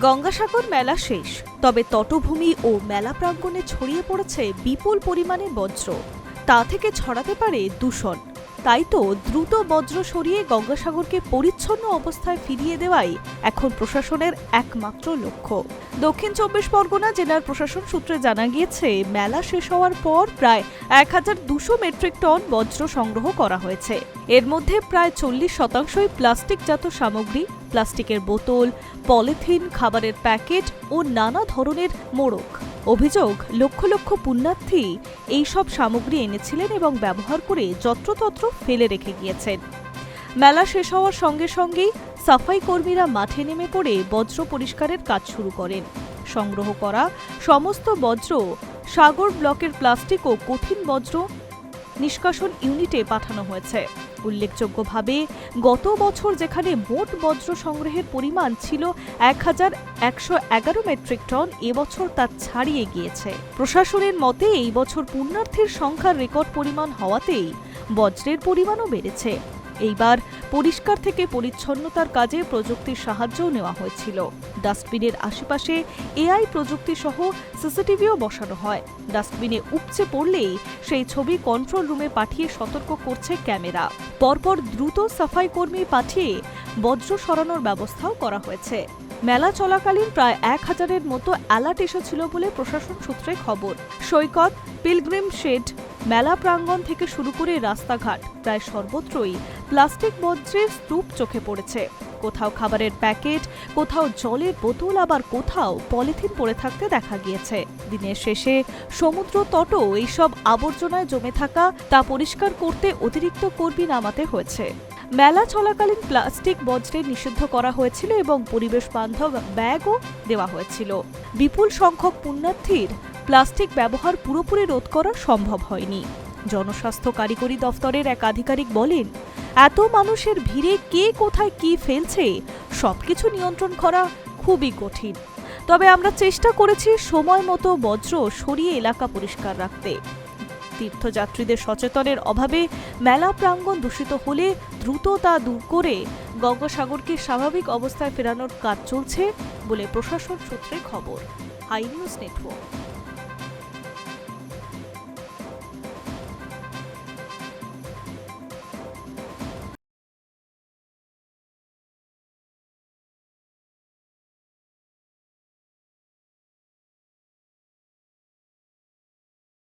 গঙ্গাসাগর মেলা শেষ, তবে তটভূমি ও মেলা প্রাঙ্গণে ছড়িয়ে পড়েছে বিপুল পরিমাণে বজ্র। তা থেকে ছড়াতে পারে দূষণ। তাই তো দ্রুত বজ্র সরিয়ে গঙ্গাসাগরকে পরিচ্ছন্ন অবস্থায় ফিরিয়ে দেওয়াই এখন প্রশাসনের একমাত্র লক্ষ্য। দক্ষিণ চব্বিশ পরগনা জেলার প্রশাসন সূত্রে জানা গিয়েছে, মেলা শেষ হওয়ার পর প্রায় এক হাজার দুশো মেট্রিক টন বজ্র সংগ্রহ করা হয়েছে। এর মধ্যে প্রায় চল্লিশ শতাংশই প্লাস্টিকজাত সামগ্রী, প্লাস্টিকের বোতল, পলিথিন, খাবারের প্যাকেট ও নানা ধরনের মোড়ক। অভিযোগ, লক্ষ লক্ষ পুণ্যার্থী এই সব সামগ্রী এনেছিলেন এবং ব্যবহার করে যত্রতত্র ফেলে রেখে গিয়েছেন। মেলা শেষ হওয়ার সঙ্গে সঙ্গেই সাফাই কর্মীরা মাঠে নেমে পড়ে বজ্র পরিষ্কারের কাজ শুরু করেন। সংগ্রহ করা সমস্ত বজ্র সাগর ব্লকের প্লাস্টিক ও কঠিন বজ্র নিষ্কাশন ইউনিটে পাঠানো হয়েছে। উল্লেখযোগ্যভাবে, গত বছর যেখানে মোট বজ্র সংগ্রহের পরিমাণ ছিল এক হাজার একশো এগারো মেট্রিক টন, এবছর তা ছাড়িয়ে গিয়েছে। প্রশাসনের মতে, এই বছর পুণ্যার্থীর সংখ্যার রেকর্ড পরিমাণ হওয়াতেই বজ্রের পরিমাণও বেড়েছে। এইবার পরিষ্কার থেকে পরিচ্ছন্নতার কাজে প্রযুক্তির সাহায্যও নেওয়া হয়েছিল। ডাস্টবিনের আশেপাশে এআই প্রযুক্তি সহ সিসিটিভিও বসানো হয়। ডাস্টবিনে উপচে পড়লেই সেই ছবি কন্ট্রোল রুমে পাঠিয়ে সতর্ক করছে ক্যামেরা। পরপর দ্রুত সাফাই কর্মী পাঠিয়ে বজ্র সরানোর ব্যবস্থাও করা হয়েছে। মেলা চলাকালীন প্রায় এক হাজারের মতো অ্যালার্ট এসেছিল বলে প্রশাসন সূত্রে খবর। সৈকত, পিলগ্রিম শেড মেলা প্রাঙ্গণ থেকে শুরু করে রাস্তাঘাট প্রায় সর্বত্রই প্লাস্টিক বজ্রের স্তূপ চোখে পড়েছে। কোথাও খাবারের প্যাকেট, কোথাও জলের বোতল, আবার কোথাও পলিথিন পড়ে থাকতে দেখা গিয়েছে। দিনের শেষে সমুদ্র তটও এইসব আবর্জনায় জমে থাকা তা পরিষ্কার করতে অতিরিক্ত কর্মী নামাতে হয়েছে। মেলা চলাকালীন প্লাস্টিক বজ্রে নিষিদ্ধ করা হয়েছিল এবং পরিবেশ বান্ধব ব্যাগও দেওয়া হয়েছিল। বিপুল সংখ্যক পুণ্যার্থীর প্লাস্টিক ব্যবহার পুরোপুরি রোধ করা সম্ভব হয়নি। জনস্বাস্থ্য কারিগরি দফতরের এক আধিকারিক বলেন, এত মানুষের ভিড়ে কে কোথায় কি ফেলছে, সবকিছু নিয়ন্ত্রণ করা খুবই কঠিন। তবে আমরা চেষ্টা করেছি সময় মতো বজ্র সরিয়ে এলাকা পরিষ্কার রাখতে। তীর্থযাত্রীদের সচেতনের অভাবে মেলা প্রাঙ্গণ দূষিত হলে দ্রুত তা দূর করে গঙ্গাসাগরকে স্বাভাবিক অবস্থায় ফেরানোর কাজ চলছে বলে প্রশাসন সূত্রে খবর। Hi news network.